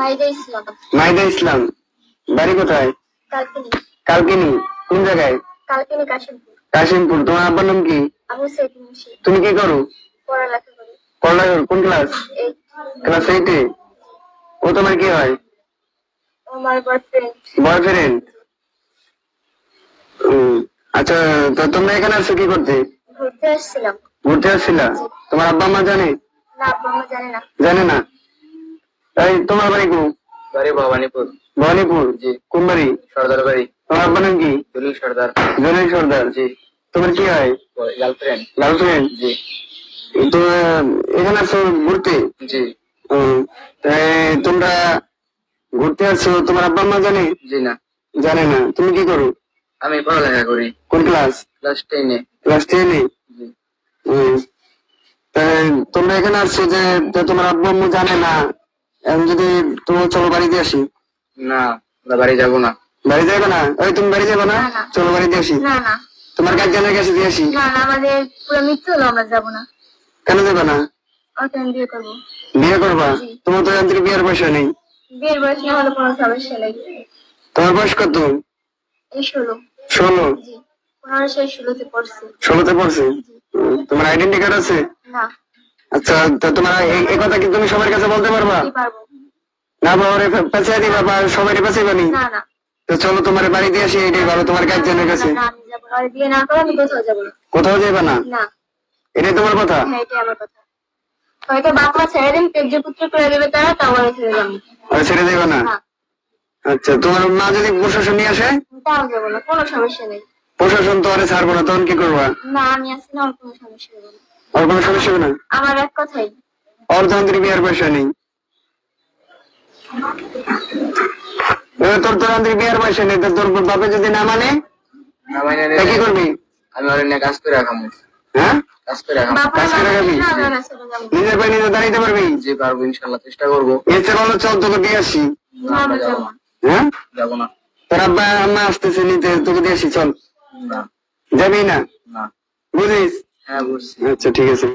মাইদা ইসলাম। মাইদা ইসলাম। বাড়ি কোথায়? কালকিনি। কালকিনি। কোন জায়গায়? কালকিনি কাশিমপুর। কাশিমপুর। তোমার আব্বার নাম কি? আবু সৈয়দ মুন্সি। তুমি কি করো? পড়ালেখা করি। পড়ালেখা কোন ক্লাস? ক্লাস এইটে। ও তোমার কি হয়? আমার বয়ফ্রেন্ড বয়ফ্রেন্ড আচ্ছা তো তোমরা এখানে আসছো কি করতে? ঘুরতে আসছিলাম। ঘুরতে আসছিলা? তোমার আব্বা মা জানে? না আব্বা আম্মা জানে না। জানে না? তাই তোমার বাড়ি কোন? বাড়ি ভবানীপুর। ভবানীপুর? জি। কোন বাড়ি? সর্দার বাড়ি। তোমার আব্বার নাম কি? দলিল সর্দার। জলিল সর্দার। জি। তোমার কি হয়? গার্লফ্রেন্ড গার্লফ্রেন্ড জি। তো এখানে আসছো ঘুরতে? জি। তোমরা ঘুরতে আসছো তোমার আব্বা মা জানে? জি না। জানে না। তুমি কি করো? আমি পড়ালেখা করি। কোন ক্লাস ক্লাস টেনে ক্লাস টেনে তোমরা এখানে আসছো যে যে তোমার আব্বু আম্মু জানে না? এখন যদি তোমার চলো বাড়িতে আসি। না আমরা বাড়ি যাব না। বাড়ি যাবে না? ওই তুমি বাড়ি যাবে না? না, না। চলো বাড়িতে আসি। না না। তোমার গার্জেনের কাছে দিয়ে আসি। না না আমাদের পুরো মৃত্যু হলো আমরা যাব না। কেন যাবে না? বিয়ে করব? বিয়ে করবা? তোমার তো যান্ত্রিক বিয়ের পয়সা নেই বিয়ের বয়স না হলে কোনো সমস্যা নেই। তোমার বয়স কত? ষোলো। ষোলো? জি। পনেরো ষোলোতে পড়ছে। ষোলোতে পড়ছে? তোমার আইডেন্টি কার্ড আছে? না। আচ্ছা তো তোমার এই- কথা কি তুমি সবার কাছে বলতে পারবা? না বা ওরে পেঁচিয়ে দিবা বা সবাই নি তো চলো তোমার বাড়িতে আসি এটাই ভালো তোমার গার্জেনের কাছে। কোথাও যাব না। এটাই তোমার কথা? হয়তো বাপ মা ছেড়ে দিন তেজ্য পুত্র করে দেবে তারা তাও ছেড়ে যাব ছেড়ে দেবে না? আচ্ছা তোমার মা যদি প্রশাসন নিয়ে আসে? তাও যাব না কোনো সমস্যা নেই। প্রশাসন তো আরে ছাড়বো না তখন কি করবা? না আমি আসি না কোনো সমস্যা আর কোনো সমস্যা হবে না? আমার এক কথাই। অর্ধন্ত্রী বিয়ার পয়সা নেই। তোর তোর আন্তরিক বিয়ার পয়সা নেই তোর বাপে যদি না মানে না মানে কি করবি? আমি ওর নিয়ে কাজ করে রাখাম হ্যাঁ? কাজ করে রাখাম কাজ করে রাখবি? না না, না ছেড়ে যাব নিজের পায়ে নিজে দাঁড়াইতে পারবি? জি পারব ইনশাল্লাহ চেষ্টা করব। এর চেয়ে ভালো চল তোকে দিয়ে আসি। না আমরা যাব না। হ্যাঁ? যাব না। তোর আব্বা আম্মা আসতেছে নিতে তোকে দিয়ে আসি চল। না। যাবি না? বুঝিস? বুঝছি আচ্ছা ঠিক আছে।